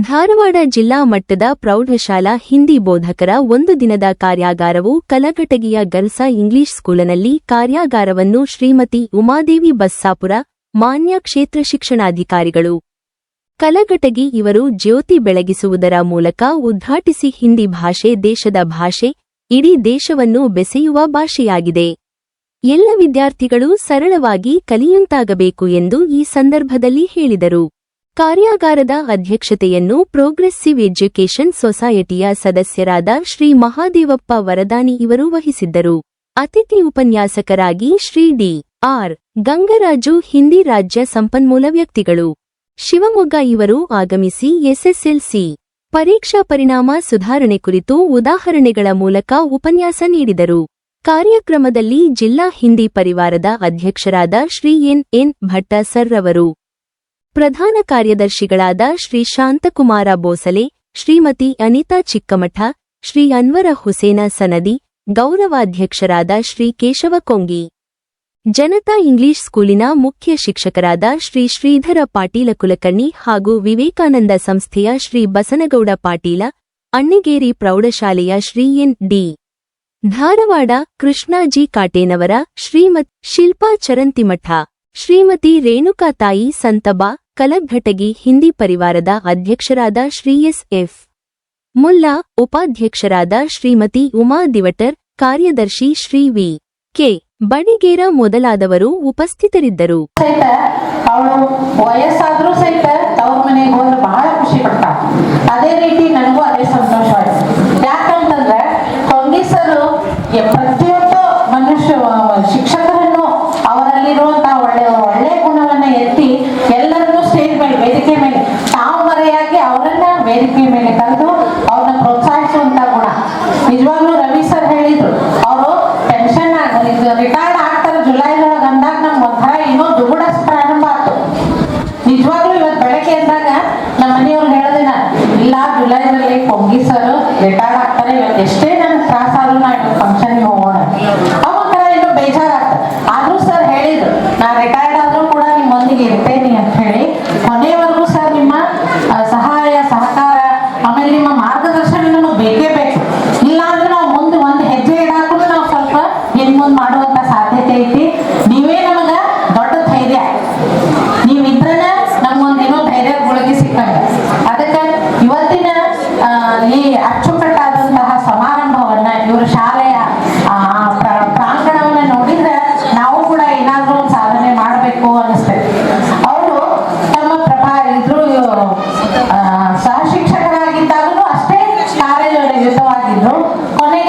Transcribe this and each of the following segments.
ಧಾರವಾಡ ಜಿಲ್ಲಾ ಮಟ್ಟದ ಪ್ರೌಢಶಾಲಾ ಹಿಂದಿ ಬೋಧಕರ ಒಂದು ದಿನದ ಕಾರ್ಯಾಗಾರವು ಕಲಘಟಗಿಯ ಗರ್ಲ್ಸ ಇಂಗ್ಲಿಷ್ ಸ್ಕೂಲಿನಲ್ಲಿ ಕಾರ್ಯಾಗಾರವನ್ನು ಶ್ರೀಮತಿ ಉಮಾದೇವಿ ಬಸ್ಸಾಪುರ ಮಾನ್ಯ ಕ್ಷೇತ್ರ ಶಿಕ್ಷಣಾಧಿಕಾರಿಗಳು. ಕಲಘಟಗಿ ಇವರು ಜ್ಯೋತಿ ಬೆಳಗಿಸುವುದರ ಮೂಲಕ ಉದ್ಘಾಟಿಸಿ ಹಿಂದಿ ಭಾಷೆ ದೇಶದ ಭಾಷೆ, ಇಡೀ ದೇಶವನ್ನು ಬೆಸೆಯುವ ಭಾಷೆಯಾಗಿದೆ. ಎಲ್ಲ ವಿದ್ಯಾರ್ಥಿಗಳು ಸರಳವಾಗಿ ಕಲಿಯುಂತಾಗಬೇಕು ಎಂದು ಈ ಸಂದರ್ಭದಲ್ಲಿ ಹೇಳಿದರು. ಕಾರ್ಯಾಗಾರದ ಅಧ್ಯಕ್ಷತೆಯನ್ನು ಪ್ರೋಗ್ರೆಸ್ಸಿವ್ ಎಜುಕೇಷನ್ ಸೊಸೈಟಿಯ ಸದಸ್ಯರಾದ ಶ್ರೀ ಮಹಾದೇವಪ್ಪ ವರದಾನಿ ಇವರು ವಹಿಸಿದ್ದರು. ಅತಿಥಿ ಉಪನ್ಯಾಸಕರಾಗಿ ಶ್ರೀ ಡಿ. ಆರ್. ಗಂಗರಾಜು, ಹಿಂದಿ ರಾಜ್ಯ ಸಂಪನ್ಮೂಲ ವ್ಯಕ್ತಿಗಳು. ಶಿವಮೊಗ್ಗ ಇವರು ಆಗಮಿಸಿ ಎಸ್ಎಸ್ಎಲ್ಸಿ ಪರೀಕ್ಷಾ ಪರಿಣಾಮ ಸುಧಾರಣೆ ಕುರಿತು ಉದಾಹರಣೆಗಳ ಮೂಲಕ ಉಪನ್ಯಾಸ ನೀಡಿದರು. ಕಾರ್ಯಕ್ರಮದಲ್ಲಿ ಜಿಲ್ಲಾ ಹಿಂದಿ ಪರಿವಾರದ ಅಧ್ಯಕ್ಷರಾದ Shri N. N. Bhatta sir ರವರು ಪ್ರಧಾನ ಕಾರ್ಯದರ್ಶಿಗಳಾದ ಶ್ರೀ ಶಾಂತಕುಮಾರ ಬೋಸಲೆ, ಶ್ರೀಮತಿ ಅನಿತಾ ಚಿಕ್ಕಮಠ, ಶ್ರೀ ಅನ್ವರ ಹುಸೇನ ಸನದಿ, ಗೌರವಾಧ್ಯಕ್ಷರಾದ ಶ್ರೀ ಕೇಶವ ಕೊಂಗಿ. ಜನತಾ ಇಂಗ್ಲಿಷ್ ಸ್ಕೂಲಿನ ಮುಖ್ಯ ಶಿಕ್ಷಕರಾದ ಶ್ರೀ ಶ್ರೀಧರ ಪಾಟೀಲ ಕುಲಕರ್ಣಿ ಹಾಗೂ ವಿವೇಕಾನಂದ ಸಂಸ್ಥೆಯ ಶ್ರೀ ಬಸನಗೌಡ ಪಾಟೀಲ, ಅಣ್ಣಿಗೇರಿ ಪ್ರೌಢಶಾಲೆಯ ಶ್ರೀ ಎನ್ ಡಿ. ಧಾರವಾಡ ಕೃಷ್ಣಾಜಿ ಕಾಟೇನವರ ಶ್ರೀಮತ್ ಶಿಲ್ಪಾ ಚರಂತಿಮಠ. ಶ್ರೀಮತಿ ರೇಣುಕಾ ತಾಯಿ ಸಂತಬಾ, ಕಲಘಟಗಿ ಹಿಂದಿ ಪರಿವಾರದ ಅಧ್ಯಕ್ಷರಾದ ಶ್ರೀ ಎಸ್ ಎಫ್. ಮುಲ್ಲಾ, ಉಪಾಧ್ಯಕ್ಷರಾದ ಶ್ರೀಮತಿ ಉಮಾ ದಿವಟರ್, ಕಾರ್ಯದರ್ಶಿ ಶ್ರೀ ವಿ. ಕೆ. ಬಣಿಗೇರ ಮೊದಲಾದವರು ಉಪಸ್ಥಿತರಿದ್ದರು. ಅವಳು ಅಂದಾಗ ನಮ್ಮ ಮನೆಯವ್ರು ಹೇಳಿದಿನ ಇಲ್ಲ ಜುಲೈನಲ್ಲಿ ಪೊಂಗಿ ಸರ್ ರಿಟೈರ್ ಆಗ್ತಾರೆ, ಇವತ್ತು ಎಷ್ಟೇ ನನಗೆ ತ್ರಾಸ ಆದ್ರೂ ನಾ ಇವತ್ತು ಫಂಕ್ಷನ್ಗೆ ಹೋಗೋಣ. ಅವಾಗ ಏನೋ ಬೇಜಾರಾಗ್ತದೆ. ಆದ್ರೂ ಸರ್ ಹೇಳಿದ್ರು, ನಾ ರಿಟೈರ್ಡ್ ಆದ್ರೂ ಕೂಡ ಇರ್ತೇನೆ ಅಂತ ¿no? Con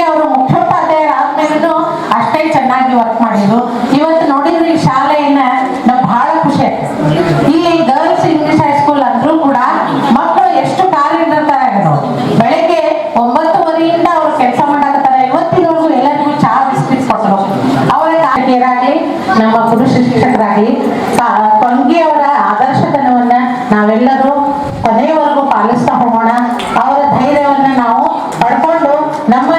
ನಮ್ಮ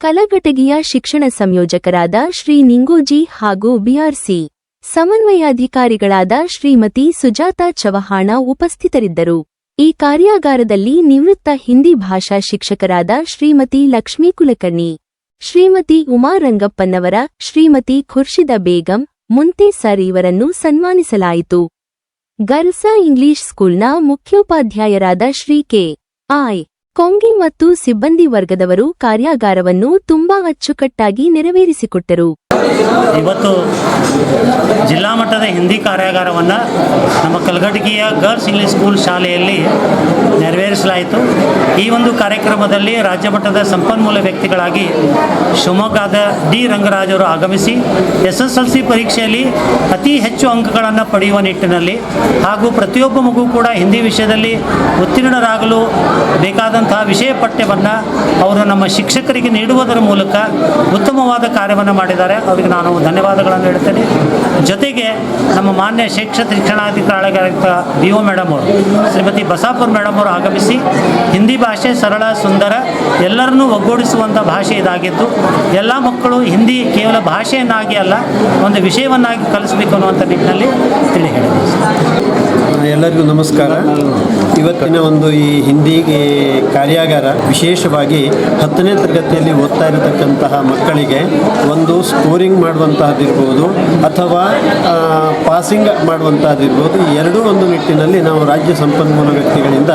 ಕಲಘಟಗಿಯ ಶಿಕ್ಷಣ ಸಂಯೋಜಕರಾದ ಶ್ರೀ ನಿಂಗೋಜಿ ಹಾಗೂ ಬಿಆರ್ಸಿ ಸಮನ್ವಯಾಧಿಕಾರಿಗಳಾದ ಶ್ರೀಮತಿ ಸುಜಾತಾ ಚವಹಾಣ ಉಪಸ್ಥಿತರಿದ್ದರು. ಈ ಕಾರ್ಯಾಗಾರದಲ್ಲಿ ನಿವೃತ್ತ ಹಿಂದಿ ಭಾಷಾ ಶಿಕ್ಷಕರಾದ ಶ್ರೀಮತಿ ಲಕ್ಷ್ಮೀ ಕುಲಕರ್ಣಿ, ಶ್ರೀಮತಿ ಉಮಾ ರಂಗಪ್ಪನವರ, ಶ್ರೀಮತಿ ಖುರ್ಷಿದ ಬೇಗಂ, ಮುಂತೆ ಸರ್ ಇವರನ್ನು ಸನ್ಮಾನಿಸಲಾಯಿತು. ಗರ್ಲ್ಸಾ ಇಂಗ್ಲಿಷ್ ಸ್ಕೂಲ್ನ ಮುಖ್ಯೋಪಾಧ್ಯಾಯರಾದ ಶ್ರೀ ಕೆ. ಐ. ಕೊಂಗಿ ಮತ್ತು ಸಿಬ್ಬಂದಿ ವರ್ಗದವರು ಕಾರ್ಯಾಗಾರವನ್ನು ತುಂಬಾ ಅಚ್ಚುಕಟ್ಟಾಗಿ ನೆರವೇರಿಸಿಕೊಟ್ಟರು. ಇವತ್ತು ಜಿಲ್ಲಾ ಮಟ್ಟದ ಹಿಂದಿ ಕಾರ್ಯಾಗಾರವನ್ನು ನಮ್ಮ ಕಲಘಟಗಿಯ ಗರ್ಲ್ಸ್ ಇಂಗ್ಲಿಷ್ ಸ್ಕೂಲ್ ಶಾಲೆಯಲ್ಲಿ ನೆರವೇರಿಸಲಾಯಿತು ಈ ಒಂದು ಕಾರ್ಯಕ್ರಮದಲ್ಲಿ ರಾಜ್ಯ ಮಟ್ಟದ ಸಂಪನ್ಮೂಲ ವ್ಯಕ್ತಿಗಳಾಗಿ ಶಿವಮೊಗ್ಗದ ಡಿ ರಂಗರಾಜ್ ಅವರು ಆಗಮಿಸಿ ಎಸ್ ಎಸ್ ಎಲ್ ಸಿ ಪರೀಕ್ಷೆಯಲ್ಲಿ ಅತಿ ಹೆಚ್ಚು ಅಂಕಗಳನ್ನು ಪಡೆಯುವ ನಿಟ್ಟಿನಲ್ಲಿ ಹಾಗೂ ಪ್ರತಿಯೊಬ್ಬ ಮಗು ಕೂಡ ಹಿಂದಿ ವಿಷಯದಲ್ಲಿ ಉತ್ತೀರ್ಣರಾಗಲು ಬೇಕಾದಂತಹ ವಿಷಯ ಪಠ್ಯವನ್ನು ಅವರು ನಮ್ಮ ಶಿಕ್ಷಕರಿಗೆ ನೀಡುವುದರ ಮೂಲಕ ಉತ್ತಮವಾದ ಕಾರ್ಯವನ್ನು ಮಾಡಿದ್ದಾರೆ. ಅವರಿಗೆ ನಾನು ಧನ್ಯವಾದಗಳನ್ನು ಹೇಳ್ತೇನೆ. ಜೊತೆಗೆ ನಮ್ಮ ಮಾನ್ಯ ಶಿಕ್ಷಣ ಶಿಕ್ಷಣಾಧಿಕಾರಿಗಳಾದ ಬಿ ಒ ಮೇಡಮ್ ಅವರು, ಶ್ರೀಮತಿ ಬಸಾಪುರ್ ಮೇಡಮ್ ಅವರು ಆಗಮಿಸಿ ಹಿಂದಿ ಭಾಷೆ ಸರಳ, ಸುಂದರ, ಎಲ್ಲರನ್ನೂ ಒಗ್ಗೂಡಿಸುವಂಥ ಭಾಷೆ ಇದಾಗಿದ್ದು, ಎಲ್ಲ ಮಕ್ಕಳು ಹಿಂದಿ ಕೇವಲ ಭಾಷೆಯನ್ನಾಗಿ ಅಲ್ಲ, ಒಂದು ವಿಷಯವನ್ನಾಗಿ ಕಲಿಸಬೇಕು ಅನ್ನುವಂಥ ನಿಟ್ಟಿನಲ್ಲಿ ತಿಳಿ ಹೇಳಿದೆ ಎಲ್ಲರಿಗೂ ನಮಸ್ಕಾರ. ಇವತ್ತಿನ ಒಂದು ಈ ಹಿಂದಿ ಕಾರ್ಯಾಗಾರ ವಿಶೇಷವಾಗಿ ಹತ್ತನೇ ತರಗತಿಯಲ್ಲಿ ಓದ್ತಾ ಇರತಕ್ಕಂತಹ ಮಕ್ಕಳಿಗೆ ಒಂದು ಸ್ಕೋರಿಂಗ್ ಮಾಡುವಂತಹದ್ದಿರ್ಬೋದು ಅಥವಾ ಪಾಸಿಂಗ್ ಮಾಡುವಂತಹದ್ದಿರ್ಬೋದು ಎರಡೂ ಒಂದು ನಿಟ್ಟಿನಲ್ಲಿ ನಾವು ರಾಜ್ಯ ಸಂಪನ್ಮೂಲ ವ್ಯಕ್ತಿಗಳಿಂದ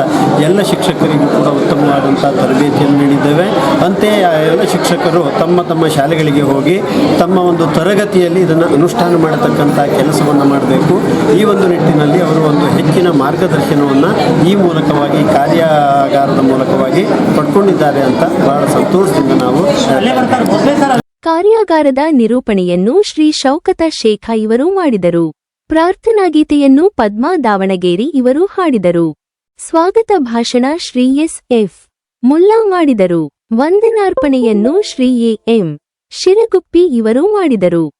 ಎಲ್ಲ ಶಿಕ್ಷಕರಿಗೂ ಕೂಡ ಉತ್ತಮವಾದಂಥ ತರಬೇತಿಯನ್ನು ನೀಡಿದ್ದೇವೆ. ಅಂತೆಯೇ ಎಲ್ಲ ಶಿಕ್ಷಕರು ತಮ್ಮ ತಮ್ಮ ಶಾಲೆಗಳಿಗೆ ಹೋಗಿ ತಮ್ಮ ಒಂದು ತರಗತಿಯಲ್ಲಿ ಇದನ್ನು ಅನುಷ್ಠಾನ ಮಾಡತಕ್ಕಂಥ ಕೆಲಸವನ್ನು ಮಾಡಬೇಕು. ಈ ಒಂದು ನಿಟ್ಟಿನಲ್ಲಿ ಅವರು ಒಂದು ಹೆಚ್ಚಿನ ಮಾರ್ಗದರ್ಶನವನ್ನು ಈ ಮೂಲಕವಾಗಿ ಕಾರ್ಯಾಗಾರದ ಮೂಲಕವಾಗಿ ಪಡ್ಕೊಂಡಿದ್ದಾರೆ ಅಂತ ಬಹಳ ಸಂತೋಷದಿಂದ ನಾವು ಕಾರ್ಯಾಗಾರದ ನಿರೂಪಣೆಯನ್ನು ಶ್ರೀ ಶೌಕತ ಶೇಖ ಇವರು ಮಾಡಿದರು. ಪ್ರಾರ್ಥನಾ ಗೀತೆಯನ್ನು ಪದ್ಮಾ ದಾವಣಗೆರೆ ಇವರು ಹಾಡಿದರು. ಸ್ವಾಗತ ಭಾಷಣ ಶ್ರೀ ಎಸ್ ಎಫ್. ಮುಲ್ಲಾ ಮಾಡಿದರು. ವಂದನಾರ್ಪಣೆಯನ್ನು ಶ್ರೀ ಎ ಎಂ. ಶಿರಗುಪ್ಪಿ ಇವರು ಮಾಡಿದರು.